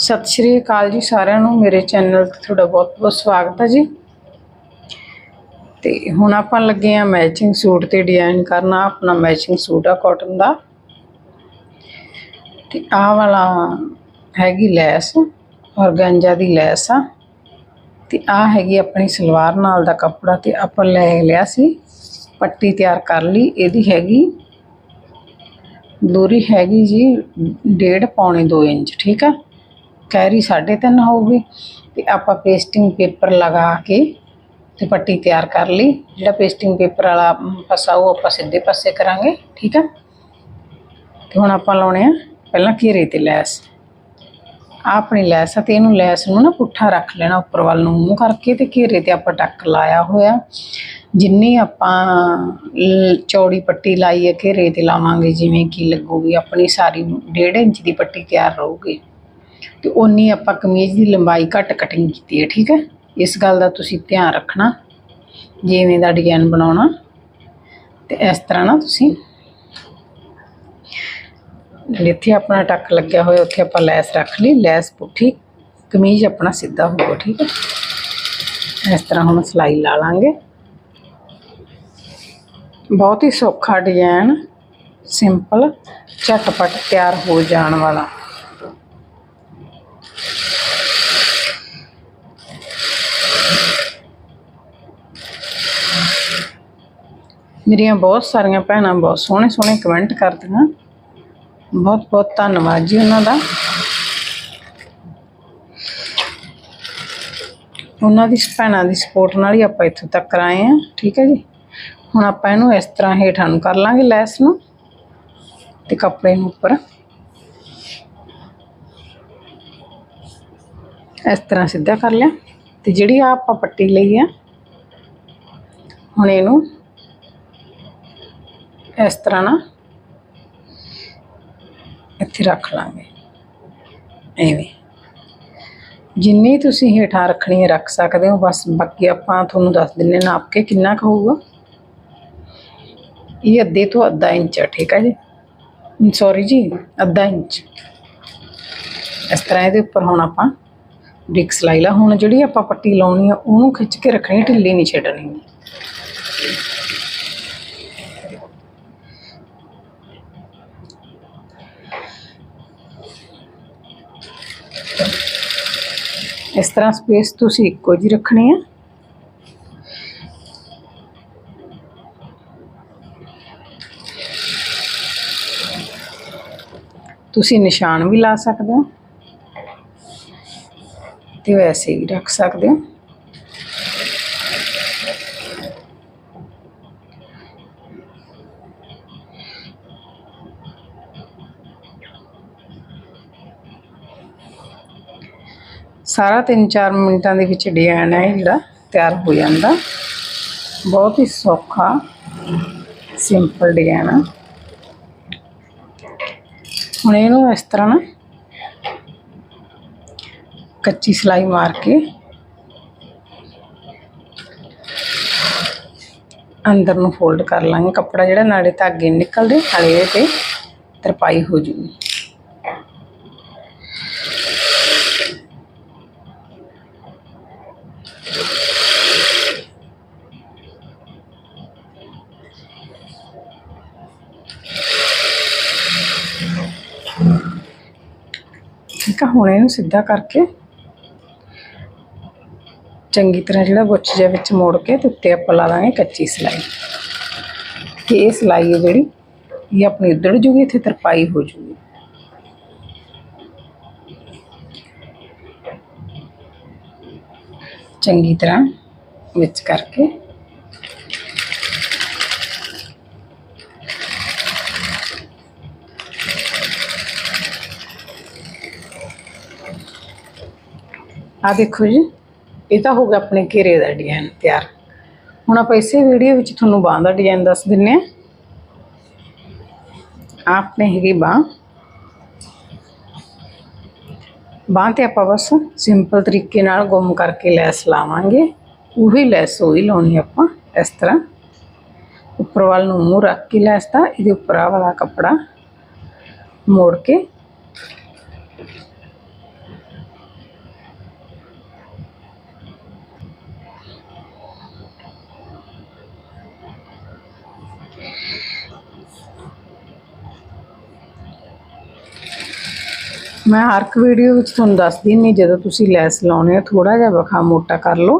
ਸਤਿ ਸ਼੍ਰੀ ਅਕਾਲ ਜੀ ਸਾਰਿਆਂ ਨੂੰ, ਮੇਰੇ ਚੈਨਲ ਤੇ ਤੁਹਾਡਾ ਬਹੁਤ-ਬਹੁਤ ਸਵਾਗਤ ਹੈ ਜੀ। ਤੇ ਹੁਣ ਆਪਾਂ ਲੱਗੇ ਆ ਮੈਚਿੰਗ ਸੂਟ ਤੇ ਡਿਜ਼ਾਈਨ ਕਰਨਾ, ਆਪਣਾ ਮੈਚਿੰਗ ਸੂਟ ਆ ਕਾਟਨ ਦਾ। ਤੇ ਆਹ ਵਾਲਾ ਹੈਗੀ ਲੈਸ, ਔਰਗੈਂਜਾ ਦੀ ਲੈਸ ਆ। ਤੇ ਆਹ ਹੈਗੀ ਆਪਣੀ ਸਲਵਾਰ ਨਾਲ ਦਾ ਕੱਪੜਾ ਤੇ ਆਪਾਂ ਲੈ ਲਿਆ ਸੀ, ਪੱਟੀ ਤਿਆਰ ਕਰ ਲਈ, ਇਹਦੀ ਹੈਗੀ। ਦੂਰੀ ਹੈਗੀ ਜੀ, ਡੇਢ ਪੌਣੇ 2 ਇੰਚ, ਠੀਕ ਆ? ਕੈਰੀ 3.5 ਹੋਊਗੀ ਤੇ ਆਪਾਂ ਪੇਸਟਿੰਗ ਪੇਪਰ ਲਗਾ ਕੇ ਤੇ ਪੱਟੀ ਤਿਆਰ ਕਰ ਲਈ। ਜਿਹੜਾ ਪੇਸਟਿੰਗ ਪੇਪਰ ਵਾਲਾ ਪਾਸਾ ਉਹ ਆਪਾਂ ਸਿੱਧੇ ਪਾਸੇ ਕਰਾਂਗੇ, ਠੀਕ ਆ? ਤੇ ਹੁਣ ਆਪਾਂ ਲਾਉਣੇ ਆ ਪਹਿਲਾਂ ਘੇਰੇ ਤੇ ਲੈਸ। ਆਹ ਆਪਣੀ ਲੈਸ ਆ ਤੇ ਇਹਨੂੰ ਲੈਸ ਨੂੰ ਨਾ ਪੁੱਠਾ ਰੱਖ ਲੈਣਾ ਉੱਪਰ ਵੱਲ ਨੂੰ, ਮੂੰਹ ਕਰਕੇ ਤੇ ਘੇਰੇ ਤੇ ਆਪਾਂ ਟੱਕ ਲਾਇਆ ਹੋਇਆ। ਜਿੰਨੀ ਆਪਾਂ ਲ- ਚੌੜੀ ਪੱਟੀ ਲਾਈ ਹੈ ਘੇਰੇ ਤੇ ਲਾਵਾਂਗੇ, ਜਿਵੇਂ ਕਿ ਲੱਗੂਗੀ ਆਪਣੀ ਸਾਰੀ 1.5 ਇੰਚ ਦੀ ਪੱਟੀ ਤਿਆਰ ਰਹੂਗੀ। ਤੇ ਓਨੀ ਆਪਾਂ ਕਮੀਜ਼ ਦੀ ਲੰਬਾਈ ਘੱਟ ਕਟਿੰਗ ਕੀਤੀ ਹੈ, ਠੀਕ ਹੈ? ਇਸ ਗੱਲ ਦਾ ਤੁਸੀਂ ਧਿਆਨ ਰੱਖਣਾ, ਜਿਵੇਂ ਦਾ ਡਿਜ਼ਾਈਨ ਬਣਾਉਣਾ, ਤੇ ਇਸ ਤਰ੍ਹਾਂ ਨਾ ਤੁਸੀਂ ਜਿੱਥੇ ਆਪਣਾ ਟੱਕ ਲੱਗਿਆ ਹੋਇਆ, ਉੱਥੇ ਆਪਾਂ ਲੈਸ ਰੱਖ ਲਈ, ਲੈਸ ਪੁੱਠੀ, ਕਮੀਜ਼ ਆਪਣਾ ਸਿੱਧਾ ਹੋਊਗਾ ਠੀਕ ਹੈ? ਇਸ ਤਰ੍ਹਾਂ ਹੁਣ ਸਿਲਾਈ ਲਾ ਲਾਂਗੇ। ਬਹੁਤ ਹੀ ਸੌਖਾ ਡਿਜ਼ਾਈਨ ਸਿੰਪਲ ਝਟਪਟ ਤਿਆਰ ਹੋ ਜਾਣ ਵਾਲਾ। ਮੇਰੀਆਂ ਬਹੁਤ ਸਾਰੀਆਂ ਭੈਣਾਂ ਬਹੁਤ ਸੋਹਣੇ ਸੋਹਣੇ ਕਮੈਂਟ ਕਰਦੀਆਂ। ਬਹੁਤ ਬਹੁਤ ਧੰਨਵਾਦ ਜੀ ਉਹਨਾਂ ਦਾ। ਉਹਨਾਂ ਦੀ ਭੈਣਾਂ ਦੀ ਸਪੋਰਟ ਨਾਲ ਹੀ ਆਪਾਂ ਇੱਥੋਂ ਤੱਕ ਆਏ ਆ ਠੀਕ ਹੈ ਜੀ? ਹੁਣ ਆਪਾਂ ਇਹਨੂੰ ਇਸ ਤਰ੍ਹਾਂ ਹੇਠਾਂ ਨੂੰ ਕਰ ਲਾਂਗੇ ਲੈਸ ਨੂੰ ਤੇ ਕੱਪੜੇ ਨੂੰ ਉੱਪਰ। ਇਸ ਤਰ੍ਹਾਂ ਸਿੱਧਾ ਕਰ ਲਿਆ। ਤੇ ਜਿਹੜੀ ਆ ਆਪਾਂ ਪੱਟੀ ਲਈ ਆ, ਹੁਣ ਇਹਨੂੰ ਇਸ ਤਰ੍ਹਾਂ ਨਾ ਇੱਥੇ ਰੱਖ ਲਾਂਗੇ। ਐਵੇਂ। ਜਿੰਨੀ ਤੁਸੀਂ ਹੇਠਾਂ ਰੱਖਣੀ ਹੈ ਰੱਖ ਸਕਦੇ ਹੋ, ਬਸ ਬਾਕੀ ਆਪਾਂ ਤੁਹਾਨੂੰ ਦੱਸ ਦਿੰਨੇ ਨਾਪ ਕੇ ਕਿੰਨਾ ਕੁ ਹੋਊਗਾ। ਇਹ ਅੱਧੇ ਤੋਂ ਅੱਧਾ ਇੰਚ ਠੀਕ ਹੈ ਜੀ? ਸੌਰੀ ਜੀ, ਅੱਧਾ ਇੰਚ। ਇਸ ਤਰ੍ਹਾਂ ਇਹਦੇ ਉੱਪਰ ਹੁਣ ਆਪਾਂ ਡਿਕ ਸਲਾਈ ਲਾ। ਹੁਣ ਜਿਹੜੀ ਆਪਾਂ ਪੱਟੀ ਲਾਉਣੀ ਆ, ਉਹਨੂੰ ਖਿੱਚ ਕੇ ਰੱਖਣੀ, ਢਿੱਲੀ ਨਹੀਂ ਛੱਡਣੀ ਇਸ ਤਰ੍ਹਾਂ ਸਪੇਸ ਤੁਸੀਂ ਇੱਕੋ ਜੀ ਰੱਖਣੀ ਹੈ ਤੁਸੀਂ ਨਿਸ਼ਾਨ ਵੀ ਲਾ ਸਕਦੇ ਹੋ। ਤੇ ਵੈਸੇ ਹੀ ਰੱਖ ਸਕਦੇ ਹੋ। ਸਾਰਾ 3-4 ਮਿੰਟਾਂ ਦੇ ਵਿੱਚ ਡਿਜ਼ਾਈਨ ਹੈ ਜਿਹੜਾ, ਤਿਆਰ ਹੋ ਜਾਂਦਾ। ਬਹੁਤ ਹੀ ਸੌਖਾ, ਸਿੰਪਲ ਡਿਜ਼ਾਈਨ ਆ। ਹੁਣ ਇਹਨੂੰ ਇਸ ਤਰ੍ਹਾਂ ਨਾ ਕੱਚੀ ਸਲਾਈ ਮਾਰ ਕੇ ਅੰਦਰ ਨੂੰ ਫੋਲਡ ਕਰ ਲਾਂਗੇ। ਕੱਪੜਾ ਜਿਹੜਾ ਨਾਲੇ ਧਾਗੇ ਨਿਕਲਦੇ, ਨਾਲੇ ਇਹਦੇ ਤੇ ਤਰਪਾਈ ਹੋ ਜੂਗੀ। ਠੀਕ ਆ, ਹੁਣ ਇਹਨੂੰ ਸਿੱਧਾ ਕਰਕੇ ਚੰਗੀ ਤਰ੍ਹਾਂ ਜਿਹੜਾ ਗੁੱਛ ਜਿਹਾ ਵਿੱਚ ਮੋੜ ਕੇ ਤੇ ਉੱਤੇ ਆਪਾਂ ਲਾ ਦਾਂਗੇ ਕੱਚੀ ਸਲਾਈ। ਤੇ ਇਹ ਸਲਾਈ ਹੈ ਜਿਹੜੀ, ਇਹ ਆਪਣੀ ਉੱਧੜ ਜੂਗੀ, ਇੱਥੇ ਤਰਪਾਈ ਹੋ ਜੂਗੀ। ਚੰਗੀ ਤਰ੍ਹਾਂ ਵਿੱਚ ਕਰਕੇ ਆ ਦੇਖੋ ਜੀ ਇਹ ਤਾਂ ਹੋ ਗਿਆ ਆਪਣੇ ਘੇਰੇ ਦਾ ਡਿਜ਼ਾਈਨ ਤਿਆਰ। ਹੁਣ ਆਪਾਂ ਇਸੇ ਵੀਡੀਓ ਵਿੱਚ ਤੁਹਾਨੂੰ ਬਾਂਹ ਦਾ ਡਿਜ਼ਾਈਨ ਦੱਸ ਦਿੰਨੇ ਆ। ਆਪਨੇ ਹੈਗੀ ਬਾਂਹ। ਬਾਂਹ ਤੇ ਆਪਾਂ ਬਸ ਸਿੰਪਲ ਤਰੀਕੇ ਨਾਲ ਗੁੰਮ ਕਰਕੇ ਲੈਸ ਲਾਵਾਂਗੇ। ਉਹੀ ਲੈਸ ਉਹੀ ਲਾਉਣੀ ਆਪਾਂ ਇਸ ਤਰ੍ਹਾਂ। ਉੱਪਰ ਵੱਲ ਨੂੰ ਮੂੰਹ ਰੱਖ ਕੇ ਲੈਸ ਦਾ ਇਹਦੇ ਉੱਪਰ ਵਾਲਾ ਕੱਪੜਾ ਮੋੜ ਕੇ। ਮੈਂ ਹਰ ਇੱਕ ਵੀਡੀਓ ਵਿੱਚ ਤੁਹਾਨੂੰ ਦੱਸਦੀ ਨਹੀਂ ਜਦੋਂ ਤੁਸੀਂ ਲੈਸ ਲਾਉਣੇ ਆ ਥੋੜਾ ਜਿਹਾ ਵਖਾ ਮੋਟਾ ਕਰ ਲਓ।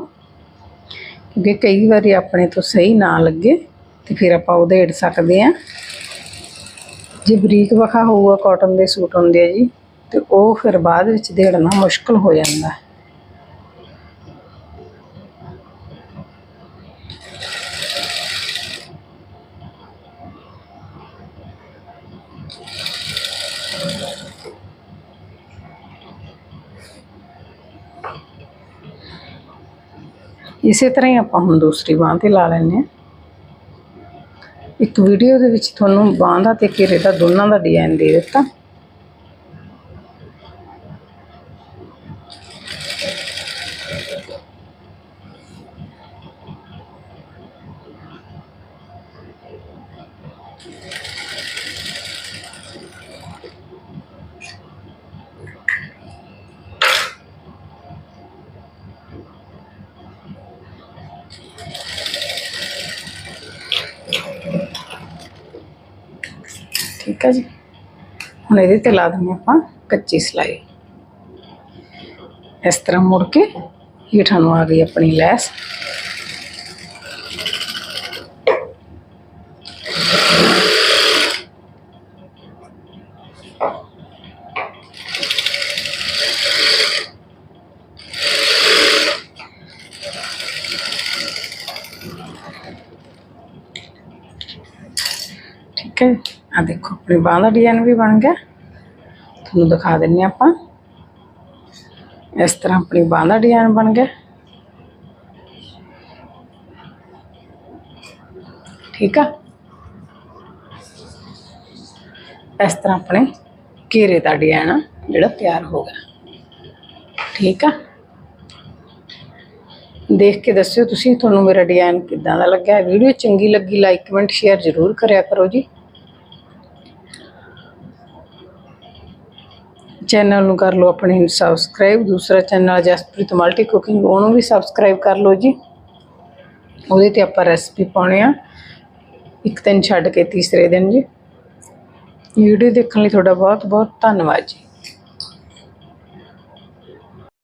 ਕਿਉਂਕਿ ਕਈ ਵਾਰੀ ਆਪਣੇ ਤੋਂ ਸਹੀ ਨਾ ਲੱਗੇ ਤੇ ਫਿਰ ਆਪਾਂ ਉਧੇੜ ਸਕਦੇ ਆ ਜੇ ਬਰੀਕ ਵਖਾ ਹੋਊਗਾ ਕਾਟਨ ਦੇ ਸੂਟ ਹੁੰਦੇ ਆ ਜੀ, ਤੇ ਉਹ ਫਿਰ ਬਾਅਦ ਵਿੱਚ ਦੇੜਨਾ ਮੁਸ਼ਕਲ ਹੋ ਜਾਂਦਾ। ਹੈ ਇਸੇ ਤਰ੍ਹਾਂ ਹੀ ਆਪਾਂ ਹੁਣ ਦੂਸਰੀ ਬਾਂਹ ਤੇ ਲਾ ਲੈਂਦੇ ਹਾਂ। ਇੱਕ ਵੀਡੀਓ ਦੇ ਵਿੱਚ ਤੁਹਾਨੂੰ ਬਾਂਹ ਦਾ ਤੇ ਘੇਰੇ ਦਾ ਦੋਨਾਂ ਦਾ ਡਿਜ਼ਾਈਨ ਦੇ ਦਿੱਤਾ। ਠੀਕ ਹੈ ਜੀ। ਹੁਣ ਇਹਦੇ ਤੇ ਲਾ ਦਿੰਦੇ ਆਪਾਂ ਕੱਚੀ ਸਲਾਈ। ਇਸ ਤਰ੍ਹਾਂ ਮੁੜ ਕੇ ਹੇਠਾਂ ਨੂੰ ਆ ਗਈ ਆਪਣੀ ਲੈਸ। ਠੀਕ ਆ ਦੇਖੋ, ਆਪਣੀ ਬਾਂਹ ਦਾ ਡਿਜ਼ਾਈਨ ਵੀ ਬਣ ਗਿਆ। ਤੁਹਾਨੂੰ ਦਿਖਾ ਦਿੰਨੇ ਆਪਾਂ। ਇਸ ਤਰ੍ਹਾਂ ਆਪਣੀ ਬਾਂਹ ਦਾ ਡਿਜ਼ਾਈਨ ਬਣ ਗਿਆ। ਠੀਕ ਆ? ਇਸ ਤਰ੍ਹਾਂ ਆਪਣੇ ਘੇਰੇ ਦਾ ਡਿਜ਼ਾਈਨ ਜਿਹੜਾ ਤਿਆਰ ਹੋ ਗਿਆ। ਠੀਕ ਆ? ਦੇਖ ਕੇ ਦੱਸਿਓ ਤੁਸੀਂ, ਤੁਹਾਨੂੰ ਮੇਰਾ ਡਿਜ਼ਾਈਨ ਕਿੱਦਾਂ ਦਾ ਲੱਗਿਆ। ਵੀਡੀਓ ਚੰਗੀ ਲੱਗੀ ਲਾਈਕ ਕਮੈਂਟ ਸ਼ੇਅਰ ਜ਼ਰੂਰ ਕਰਿਆ ਕਰੋ ਜੀ। ਚੈਨਲ ਨੂੰ ਕਰ ਲਓ ਆਪਣੇ ਸਬਸਕ੍ਰਾਈਬ ਦੂਸਰਾ ਚੈਨਲ ਜਸਪ੍ਰੀਤ ਮਲਟੀ ਕੁਕਿੰਗ ਉਹਨੂੰ ਵੀ ਸਬਸਕ੍ਰਾਈਬ ਕਰ ਲਓ ਜੀ। ਉਹਦੇ ਤੇ ਆਪਾਂ ਰੈਸਪੀ ਪਾਉਣੇ ਆ। ਇੱਕ ਦਿਨ ਛੱਡ ਕੇ ਤੀਸਰੇ ਦਿਨ ਜੀ। ਵੀਡੀਓ ਦੇਖਣ ਲਈ ਤੁਹਾਡਾ ਬਹੁਤ ਬਹੁਤ ਧੰਨਵਾਦ ਜੀ।